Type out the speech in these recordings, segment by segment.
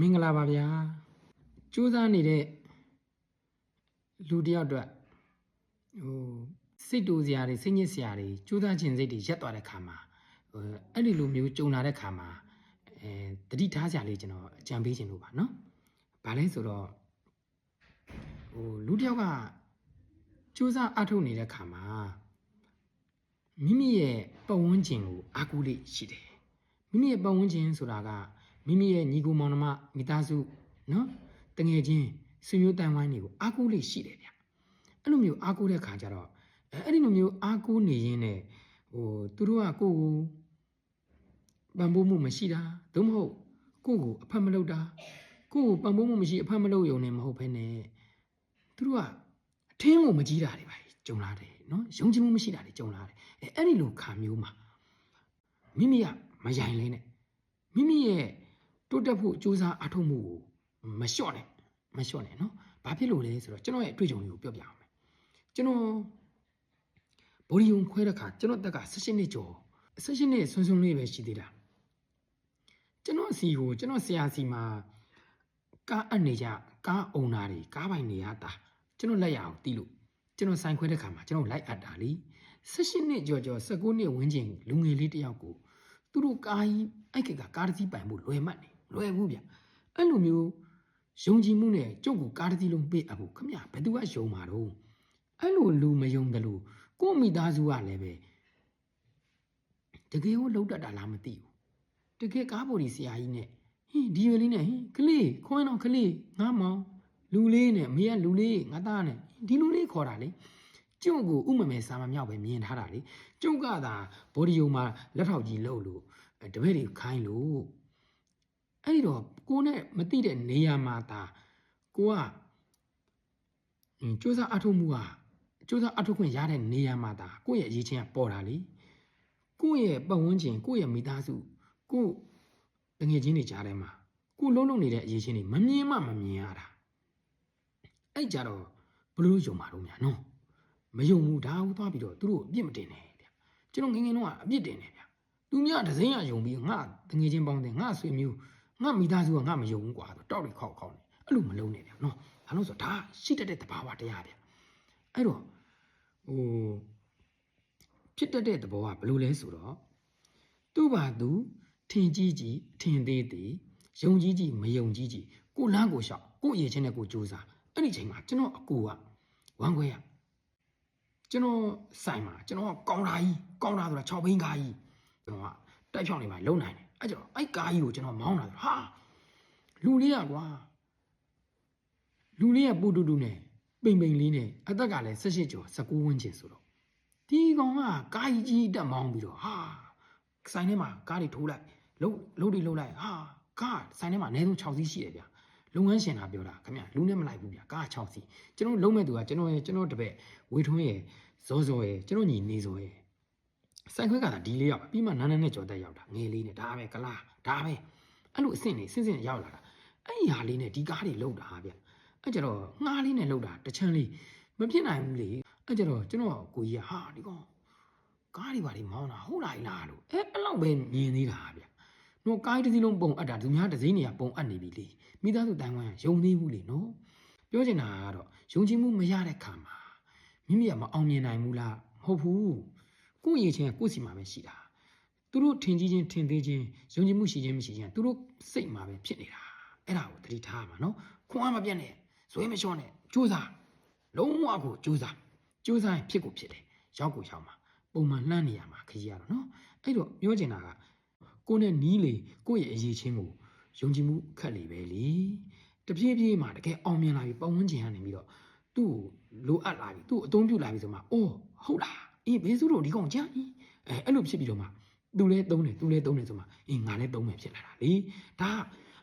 မင်္ဂလာပါဗျာစူးစမ်းနေတဲ့လူတစ်ယောက်အတွက်ဟိုစိတ်တူစရာတွေစိတ်ညစ်စရာတွေစူးစမ်းခြင်းစိတ်တွေရက်သွားတဲ့ခါမှာဟိုအဲ့ဒီလိုမျိုးကြုံလာတဲ့ခါမှာအဲတတိထားစရာလေးကျွန်တော်အကြံပေးခြင်းလို့ပါနော်။ဘာလဲဆိုတော့ဟိုလူတစ်ယောက်ကစူးစမ်းအထုတ်နေတဲ့ခါမှာမိမိရဲ့ပတ်ဝန်းကျင်ကိုအားကိုးလေးရှိတယ်။မိမိရဲ့ပတ်ဝန်းကျင်ဆိုတာက မိမိရဲ့ညီကိုမောင်နှမမိသားစုနော်တငယ်ချင်းဆွေမျိုးတန်ဝိုင်းတွေကိုအားကိုးလေးရှိတယ်ဗျအဲ့လိုမျိုးအားကိုးတဲ့ခါကျတော့အဲအဲ့ဒီလိုမျိုးအားကိုးနေရင်းနဲ့ဟိုသူတို့ကကိုယ့်ကိုပံ့ပိုးမှုမရှိတာသို့မဟုတ်ကိုယ့်ကိုအဖတ်မလုပ်တာကိုယ့်ကိုပံ့ပိုးမှုမရှိအဖတ်မလုပ်ရုံနဲ့မဟုတ်ဘဲနဲ့သူတို့ကအထင်းကိုမကြီးတာတွေပါကြုံလာတယ်နော်ယုံကြည်မှုမရှိတာတွေကြုံလာတယ်အဲအဲ့ဒီလိုခါမျိုးမှာမိမိကမယိုင်လဲနဲ့မိမိရဲ့ တိုးတက်ဖို့ကြိုးစားအားထုတ်မှုကိုမလျှော့နဲ့မလျှော့နဲ့နော်။ဘာဖြစ်လို့လဲဆိုတော့ကျွန်တော်ရဲ့အတွေ့အကြုံလေးကိုပြောပြအောင်မယ်။ကျွန်တော်ဘော်ဒီယုံခွဲတဲ့ခါကျွန်တော်တက်က16နှစ်ကျော်16နှစ်ဆွန်းဆွန်းလေးပဲရှိသေးတာ။ကျွန်တော်စီကိုကျွန်တော်ဆရာစီမှာကားအပ်နေကြကားအုံနာတွေကားပိုင်နေရတာကျွန်တော်လက်ရအောင်တီးလို့ကျွန်တော်ဆိုင်ခွဲတဲ့ခါမှာကျွန်တော်လိုက်အပ်တာလ ी16 နှစ်ကျော်ကျော်19နှစ်ဝန်းကျင်လူငယ်လေးတစ်ယောက်ကိုသူတို့ကားကြီးအဲ့ကကကားတစ်စီးပိုင်ဖို့လွယ်မှတ်နေ လွယ်ဘူးဗျအဲ့လိုမျိုးယုံကြည်မှုနဲ့ကြုတ်ကိုကားတစ်စီးလုံးပေးအပ်ဖို့ခမရဘယ်သူကယုံမှာတော့အဲ့လိုလူမယုံတယ်လို့ကိုယ့်မိသားစုကလည်းပဲတကယ်ကိုလှုပ်တတ်တာလားမသိဘူးတကယ်ကားပေါ်ဒီဆရာကြီးနဲ့ဟင်းဒီရွယ်လေးနဲ့ဟင်းကလေးခွန်းတော့ကလေးငါမောင်လူလေးနဲ့မေကလူလေးငါသားနဲ့ဒီလူလေးခေါ်တာလေကျုပ်ကိုဥမမဲစာမမြောက်ပဲမြင်ထားတာလေကျုပ်ကသာဘော်ဒီယုံမှာလက်ထောက်ကြီးလှုပ်လို့အဲတပည့်တွေခိုင်းလို့ အဲ့ဒီတော့ကိုနဲ့မတိတဲ့နေရာမှာဒါကိုကဟင်းစူးစမ်းအထုတ်မှုကစူးစမ်းအထုတ်ခွင့်ရတဲ့နေရာမှာဒါကိုယ့်ရဲ့အရေးချင်းကပေါ်တာလေကိုယ့်ရဲ့ပတ်ဝန်းကျင်ကိုယ့်ရဲ့မိသားစုကိုယ့်တငယ်ချင်းတွေကြားထဲမှာကိုလုံးလုံးနေတဲ့အရေးချင်းတွေမမြင်မှမမြင်ရတာအဲ့ကြတော့ဘလို့ယုံမှာတော့များနော်မယုံဘူးဒါဟုတ်သွားပြီးတော့သူတို့အပြစ်မတင်နဲ့ဗျကျွန်တော်ငယ်ငယ်တော့အပြစ်တင်တယ်ဗျသူများဒဇင်းရယုံပြီးငါတငယ်ချင်းပေါင်းတယ်ငါဆွေမျိုး ငါမိသားစုကငါမယုံဘူးကွာဆိုတောက်တွေခောက်ခောက်နေအဲ့လိုမလုံးနဲ့ဗျာနော်ဘာလို့ဆိုတော့ဒါရှိတတ်တဲ့သဘာဝတရားဗျအဲ့တော့ဟိုဖြစ်တတ်တဲ့သဘောကဘယ်လိုလဲဆိုတော့သူ့ဘာသူထင်ကြီးကြီးထင်သေးသေးယုံကြီးကြီးမယုံကြီးကြီးကိုလန်းကိုရှောက်ကိုအရေးချင်းနဲ့ကိုကြိုးစားအဲ့ဒီချိန်မှာကျွန်တော်အကူကဝမ်းခွဲရကျွန်တော်ဆိုင်မှာကျွန်တော်ကကောင်းတာကြီးကောင်းတာဆိုတာ6ဘိန်းကားကြီးကျွန်တော်ကတိုက်ဖြောင်းနေပါလုံနိုင်တယ် အဲ့ကြောင့်အဲ့ကားကြီးကိုကျွန်တော်မောင်းလာတယ်ဟာလူလေးอ่ะကွာလူလေးကပူတူတူနဲ့ပိန်ပိန်လေးနဲ့အသက်ကလည်း18ကျော်19ဝန်းကျင်ဆိုတော့ဒီကောင်ကကားကြီးကြီးတက်မောင်းပြီးတော့ဟာဆိုင်ထဲမှာကားတွေထိုးလိုက်လှုပ်လှုပ်တွေလှုပ်လိုက်ဟာကားဆိုင်ထဲမှာအနည်းဆုံး6စီးရှိတယ်ဗျာလုပ်ငန်းရှင်ကပြောတာခင်ဗျလူနဲ့မလိုက်ဘူးဗျာကား6စီးကျွန်တော်လုံးမဲ့သူကကျွန်တော်ရဲ့ကျွန်တော်တပည့်ဝေထွန်းရဲ့ဇောဇောရဲ့ကျွန်တော်ညီနေဇောရဲ့ ဆိုင်ခွဲကသာဒီလေးရောက်ပြီးမှနားနားနဲ့ကြော်တက်ရောက်တာငယ်လေးနဲ့ဒါပဲကလားဒါပဲအဲ့လိုအဆင့်နေစင့်စင့်ရောက်လာတာအဲ့ဒီဟာလေးနဲ့ဒီကားတွေလောက်တာဗျအဲ့ကျတော့ငှားလေးနဲ့လောက်တာတချမ်းလေးမဖြစ်နိုင်ဘူးလေအဲ့ကျတော့ကျွန်တော်ကိုကြီးကဟာဒီကောင်ကားတွေပါလေမောင်းတာဟုတ်လားလားလို့အဲ့အဲ့လောက်ပဲမြင်သေးတာဗျနော်ကားတစ်စီးလုံးပုံအပ်တာသူများတစ်စီးနေရပုံအပ်နေပြီလေမိသားစုတိုင်ဝမ်ယုံသေးဘူးလေနော်ပြောချင်တာကတော့ယုံကြည်မှုမရတဲ့ခါမှာမိမိကမအောင်မြင်နိုင်ဘူးလားမဟုတ်ဘူး ကိုယ့်ရည်ချင်းကကိုယ့်စီမှာပဲရှိတာသူတို့ထင်ကြီးချင်းထင်သေးချင်းယုံကြည်မှုရှိချင်းမရှိချင်းသူတို့စိတ်မှာပဲဖြစ်နေတာအဲ့ဒါကိုသတိထားရမှာနော်ခွန်အားမပြတ်နဲ့ဇွဲမလျှော့နဲ့ကြိုးစားလုံးဝကိုကြိုးစားကြိုးစားရင်ဖြစ်ကိုဖြစ်တယ်ရောက်ကိုရောက်မှာပုံမှန်လှမ်းနေရမှာခကြီးရတော့နော်အဲ့တော့ပြောချင်တာကကိုယ်နဲ့နီးလေကိုယ့်ရဲ့အရေးချင်းကိုယုံကြည်မှုခက်လေပဲလေတပြေးပြေးမှာတကယ်အောင်မြင်လာပြီပတ်ဝန်းကျင်ကနေပြီးတော့သူ့ကိုလိုအပ်လာပြီသူ့ကိုအသုံးပြုလာပြီဆိုမှအိုးဟုတ်လား အေးဘေးစုတို့ဒီကောင်ကြာအင်းအဲအဲ့လိုဖြစ်ပြီးတော့မှသူလဲသုံးတယ်သူလဲသုံးတယ်ဆိုမှအေးငါလဲသုံးမယ်ဖြစ်လာတာလေဒါ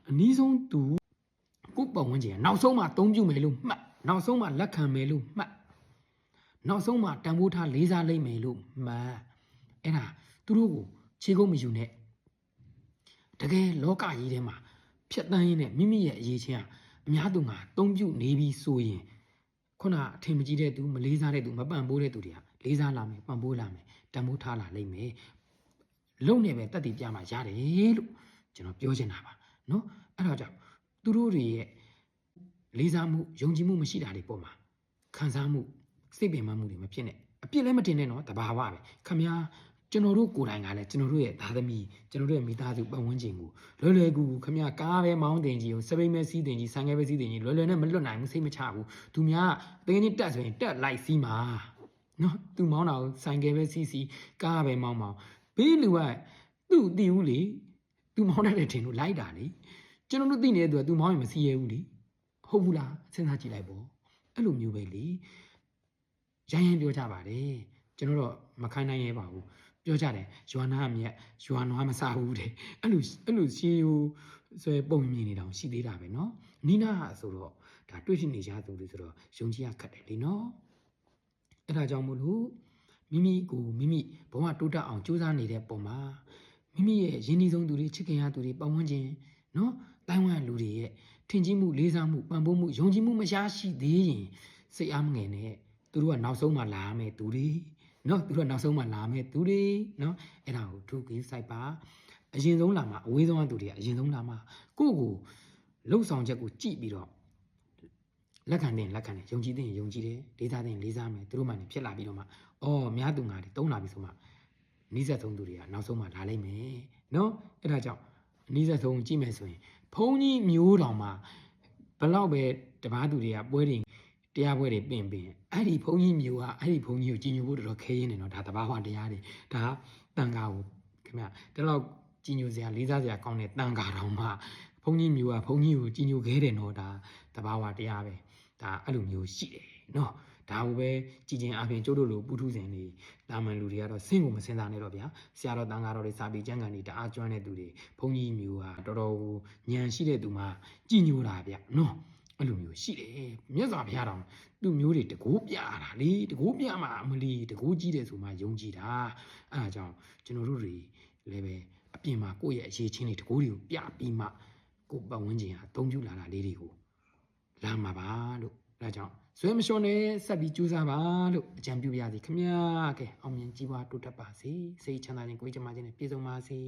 အနည်းဆုံးသူကိုယ့်ပတ်ဝန်းကျင်ကနောက်ဆုံးမှသုံးပြုမယ်လို့မှတ်နောက်ဆုံးမှလက်ခံမယ်လို့မှတ်နောက်ဆုံးမှတန်ဖိုးထားလေးစားလိုက်မယ်လို့မှတ်အဲ့ဒါသူတို့ကိုခြေကုပ်မယူနဲ့တကယ်လောကကြီးထဲမှာဖြတ်တန်းရင်းနဲ့မိမိရဲ့အရေးချင်းကအများသူငါသုံးပြုနေပြီဆိုရင်ခုနအထင်မကြီးတဲ့သူမလေးစားတဲ့သူမပံ့ပိုးတဲ့သူတွေက လေးစားလာမယ်ပံ့ပိုးလာမယ်တန်ဖိုးထားလာလိမ့်မယ်လုံနေပဲတက်တည်ပြမှာရတယ်လို့ကျွန်တော်ပြောချင်တာပါနော်အဲ့တော့ကြောင့်သူတို့တွေရဲ့လေးစားမှုယုံကြည်မှုမရှိတာတွေပေါ်မှာခံစားမှုစိတ်ပင်ပန်းမှုတွေမဖြစ်နဲ့အပြစ်လည်းမတင်နဲ့နော်တဘာဝပဲခမညာကျွန်တော်တို့ကိုယ်တိုင်ကလည်းကျွန်တော်တို့ရဲ့သားသမီးကျွန်တော်တို့ရဲ့မိသားစုပတ်ဝန်းကျင်ကိုလွယ်လွယ်ကူကူခမရကားပဲမောင်းတင်ကြီးကိုစပိန်ပဲစီးတင်ကြီးဆန်ခဲပဲစီးတင်ကြီးလွယ်လွယ်နဲ့မလွတ်နိုင်ဘူးစိတ်မချဘူးသူများအသေးလေးတက်ဆိုရင်တက်လိုက်စီးမှာ နော်သူမောင်းတာကိုဆိုင်ငယ်ပဲစီးစီးကားပဲမောင်းမောင်းဘေးလူကသူ့တီးဦးလေသူမောင်းတတ်တဲ့ထင်လို့လိုက်တာလေကျွန်တော်တို့သိနေတဲ့သူကသူမောင်းရင်မစီးရဘူးလေဟုတ်ဘူးလားစဉ်းစားကြည့်လိုက်ပေါ့အဲ့လိုမျိုးပဲလေရိုင်းရိုင်းပြောကြပါတယ်ကျွန်တော်တော့မခိုင်းနိုင်ရဲပါဘူး ပြောကြတယ်ယွာနာအမြက်ယွာနွားမစားဘူးတဲ့အဲ့လိုအဲ့လိုရှေးဟိုဆွဲပုံမြင်နေတောင်ရှိသေးတာပဲเนาะနီနာဟာဆိုတော့ဒါတွေ့ရှိနေကြသူတွေဆိုတော့ယုံကြည်ရခက်တယ်လीเนาะ အဲ့ဒါကြောင့်မို့လို့မိမိကိုမိမိဘဝတိုးတက်အောင်ကြိုးစားနေတဲ့ပုံမှာမိမိရဲ့ရင်းနှီးဆုံးသူတွေချစ်ခင်ရသူတွေပတ်ဝန်းကျင်နော်တိုင်ဝမ်လူတွေရဲ့ထင်ကြီးမှုလေးစားမှုပံ့ပိုးမှုယုံကြည်မှုမရရှိသေးရင်စိတ်အားမငယ်နဲ့သူတို့ကနောက်ဆုံးမှလာရမယ်သူတွေနော်သူတို့ကနောက်ဆုံးမှလာရမယ်သူတွေနော်အဲ့ဒါကိုဒုကိစိုက်ပါအရင်ဆုံးလာမှာအဝေးဆုံးကသူတွေကအရင်ဆုံးလာမှာကိုယ့်ကိုလှုပ်ဆောင်ချက်ကိုကြည့်ပြီးတော့ လက်ခံတဲ့လက်ခံတယ်ယုံကြည်တဲ့ယုံကြည်တယ်လေးစားတဲ့လေးစားမယ်သူတို့မှလည်းဖြစ်လာပြီးတော့မှအော်များသူငါတွေတုံးလာပြီဆိုမှနီးစပ်ဆုံးသူတွေကနောက်ဆုံးမှလာလိမ့်မယ်နော်အဲ့ဒါကြောင့်နီးစပ်ဆုံးကြည့်မယ်ဆိုရင်ဘုံကြီးမျိုးတော်မှာဘလောက်ပဲတပားသူတွေကပွဲတွေတရားပွဲတွေပင်ပင်အဲ့ဒီဘုန်းကြီးမျိုးကအဲ့ဒီဘုန်းကြီးကိုကြီးညိုဖို့တော်တော်ခဲရင်းနေတော့ဒါတဘာဝတရားတွေဒါတန်ခါကိုခင်ဗျဒီလောက်ကြီးညိုစရာလေးစားစရာကောင်းတဲ့တန်ခါတော်မှဘုန်းကြီးမျိုးကဘုန်းကြီးကိုကြီးညိုခဲတယ်နော်ဒါတဘာဝတရားပဲ ဒါအဲ့လိုမျိုးရှိတယ်နော်ဒါကိုပဲကြည်ချင်းအပြင်ကျိုးတို့လိုပုထုဇဉ်တွေတာမန်လူတွေကတော့စင့်ကိုမစင်စားနဲ့တော့ဗျာဆရာတော်တန်ခါတော်တွေစာပေကျမ်းဂန်တွေတအားကျွမ်းတဲ့သူတွေဘုန်းကြီးမျိုးကတော်တော်ကိုဉာဏ်ရှိတဲ့သူမှကြီးညိုတာဗျနော်အဲ့လိုမျိုးရှိတယ်မြတ်စွာဘုရားတော်သူ့မျိုးတွေတကိုးပြတာလေတကိုးပြမှာအမလီတကိုးကြီးတယ်ဆိုမှယုံကြည်တာအဲ့ဒါကြောင့်ကျွန်တော်တို့တွေလည်းပဲအပြင်မှာကိုယ့်ရဲ့အရေးချင်းတွေတကိုးတွေကိုပြပြီးမှကိုယ့်ပတ်ဝန်းကျင်ဟာအသုံးပြုလာတာလေးတွေကို လာမှာပါလို့ဒါကြောင့်ဇွဲမလျှော့နဲ့ဆက်ပြီးကြိုးစားပါလို့အကြံပြုပါရစေခင်ဗျာကဲအောင်မြင်ကြီးပွားတိုးတက်ပါစေစိတ်ချမ်းသာခြင်းကိုယ်ကျန်းမာခြင်းနဲ့ပြည့်စုံပါစေ